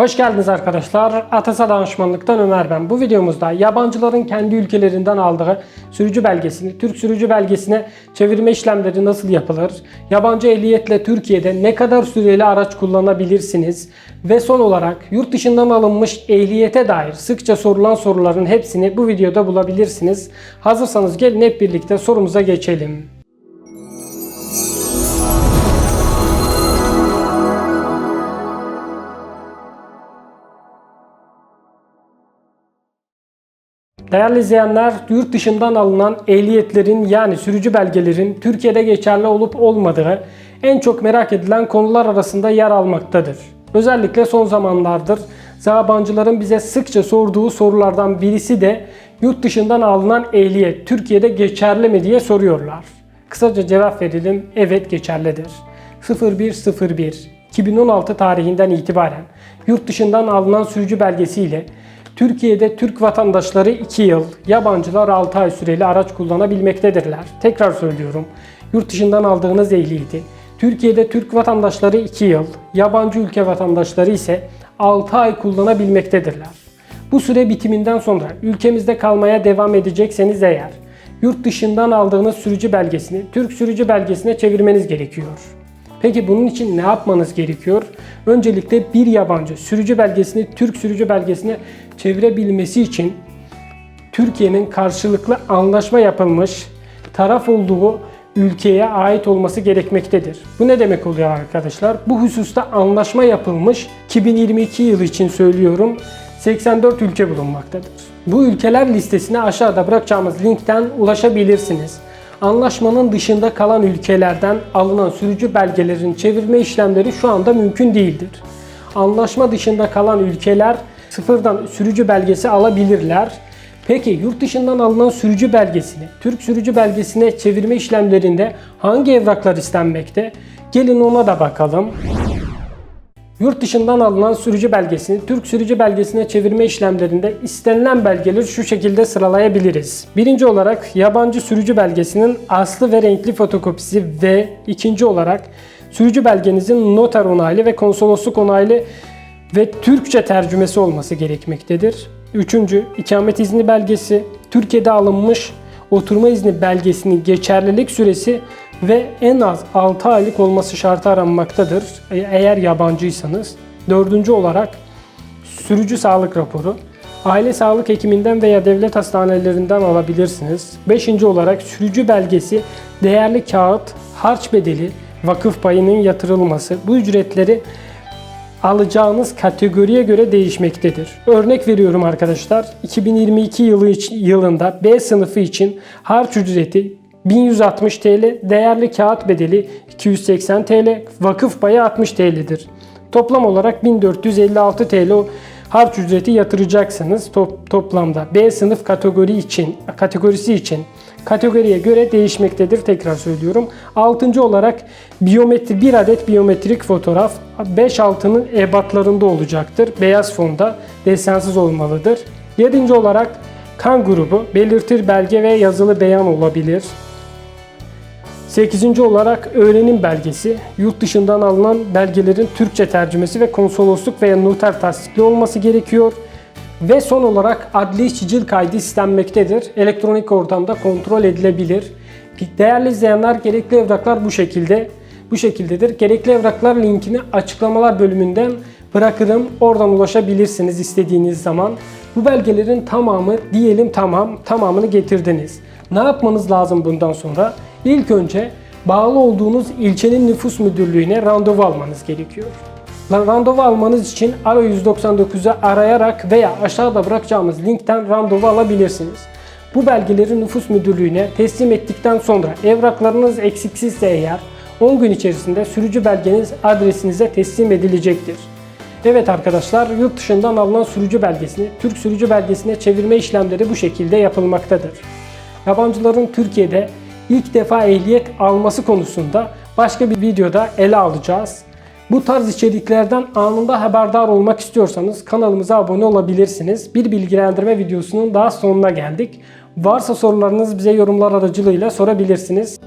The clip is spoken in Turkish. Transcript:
Hoş geldiniz arkadaşlar. Atasa Danışmanlık'tan Ömer ben. Bu videomuzda yabancıların kendi ülkelerinden aldığı sürücü belgesini, Türk sürücü belgesine çevirme işlemleri nasıl yapılır? Yabancı ehliyetle Türkiye'de ne kadar süreli araç kullanabilirsiniz? Ve son olarak yurt dışından alınmış ehliyete dair sıkça sorulan soruların hepsini bu videoda bulabilirsiniz. Hazırsanız gelin hep birlikte sorumuza geçelim. Değerli izleyenler, yurt dışından alınan ehliyetlerin yani sürücü belgelerin Türkiye'de geçerli olup olmadığı en çok merak edilen konular arasında yer almaktadır. Özellikle son zamanlardır yabancıların bize sıkça sorduğu sorulardan birisi de yurt dışından alınan ehliyet Türkiye'de geçerli mi diye soruyorlar. Kısaca cevap verelim, evet geçerlidir. 0101 2016 tarihinden itibaren yurt dışından alınan sürücü belgesiyle Türkiye'de Türk vatandaşları 2 yıl, yabancılar 6 ay süreli araç kullanabilmektedirler. Tekrar söylüyorum. Yurt dışından aldığınız ehliyeti Türkiye'de Türk vatandaşları 2 yıl, yabancı ülke vatandaşları ise 6 ay kullanabilmektedirler. Bu süre bitiminden sonra ülkemizde kalmaya devam edecekseniz eğer yurt dışından aldığınız sürücü belgesini Türk sürücü belgesine çevirmeniz gerekiyor. Peki bunun için ne yapmanız gerekiyor? Öncelikle bir yabancı sürücü belgesini Türk sürücü belgesine çevirebilmesi için Türkiye'nin karşılıklı anlaşma yapılmış taraf olduğu ülkeye ait olması gerekmektedir. Bu ne demek oluyor arkadaşlar? Bu hususta anlaşma yapılmış 2022 yılı için söylüyorum 84 ülke bulunmaktadır. Bu ülkeler listesine aşağıda bırakacağımız linkten ulaşabilirsiniz. Anlaşmanın dışında kalan ülkelerden alınan sürücü belgelerin çevirme işlemleri şu anda mümkün değildir. Anlaşma dışında kalan ülkeler sıfırdan sürücü belgesi alabilirler. Peki yurt dışından alınan sürücü belgesini Türk sürücü belgesine çevirme işlemlerinde hangi evraklar istenmekte? Gelin ona da bakalım. Yurt dışından alınan sürücü belgesini Türk sürücü belgesine çevirme işlemlerinde istenilen belgeleri şu şekilde sıralayabiliriz. Birinci olarak yabancı sürücü belgesinin aslı ve renkli fotokopisi ve ikinci olarak sürücü belgenizin noter onaylı ve konsolosluk onaylı ve Türkçe tercümesi olması gerekmektedir. Üçüncü, ikamet izni belgesi, Türkiye'de alınmış oturma izni belgesinin geçerlilik süresi ve en az 6 aylık olması şartı aranmaktadır e- eğer yabancıysanız. Dördüncü olarak sürücü sağlık raporu. Aile sağlık hekiminden veya devlet hastanelerinden alabilirsiniz. Beşinci olarak sürücü belgesi, değerli kağıt, harç bedeli, vakıf payının yatırılması. Bu ücretleri alacağınız kategoriye göre değişmektedir. Örnek veriyorum arkadaşlar. 2022 yılı için, yılında B sınıfı için harç ücreti 1160 TL, değerli kağıt bedeli 280 TL, vakıf payı 60 TL'dir. Toplam olarak 1456 TL harç ücreti yatıracaksınız top, toplamda. B sınıf kategori için, kategorisi için kategoriye göre değişmektedir tekrar söylüyorum. Altıncı olarak biyometri bir adet biyometrik fotoğraf 5 altının ebatlarında olacaktır. Beyaz fonda desensiz olmalıdır. Yedinci olarak kan grubu belirtir belge ve yazılı beyan olabilir. 8. olarak öğrenim belgesi, yurt dışından alınan belgelerin Türkçe tercümesi ve konsolosluk veya noter tasdikli olması gerekiyor. Ve son olarak adli sicil kaydı istenmektedir. Elektronik ortamda kontrol edilebilir. Değerli izleyenler gerekli evraklar bu şekilde bu şekildedir. Gerekli evraklar linkini açıklamalar bölümünden bırakırım. Oradan ulaşabilirsiniz istediğiniz zaman. Bu belgelerin tamamı diyelim tamam tamamını getirdiniz. Ne yapmanız lazım bundan sonra? İlk önce bağlı olduğunuz ilçenin nüfus müdürlüğüne randevu almanız gerekiyor. Randevu almanız için Aro 199'u arayarak veya aşağıda bırakacağımız linkten randevu alabilirsiniz. Bu belgeleri nüfus müdürlüğüne teslim ettikten sonra evraklarınız eksiksizse eğer 10 gün içerisinde sürücü belgeniz adresinize teslim edilecektir. Evet arkadaşlar yurt dışından alınan sürücü belgesini Türk sürücü belgesine çevirme işlemleri bu şekilde yapılmaktadır. Yabancıların Türkiye'de ilk defa ehliyet alması konusunda başka bir videoda ele alacağız. Bu tarz içeriklerden anında haberdar olmak istiyorsanız kanalımıza abone olabilirsiniz. Bir bilgilendirme videosunun daha sonuna geldik. Varsa sorularınız bize yorumlar aracılığıyla sorabilirsiniz.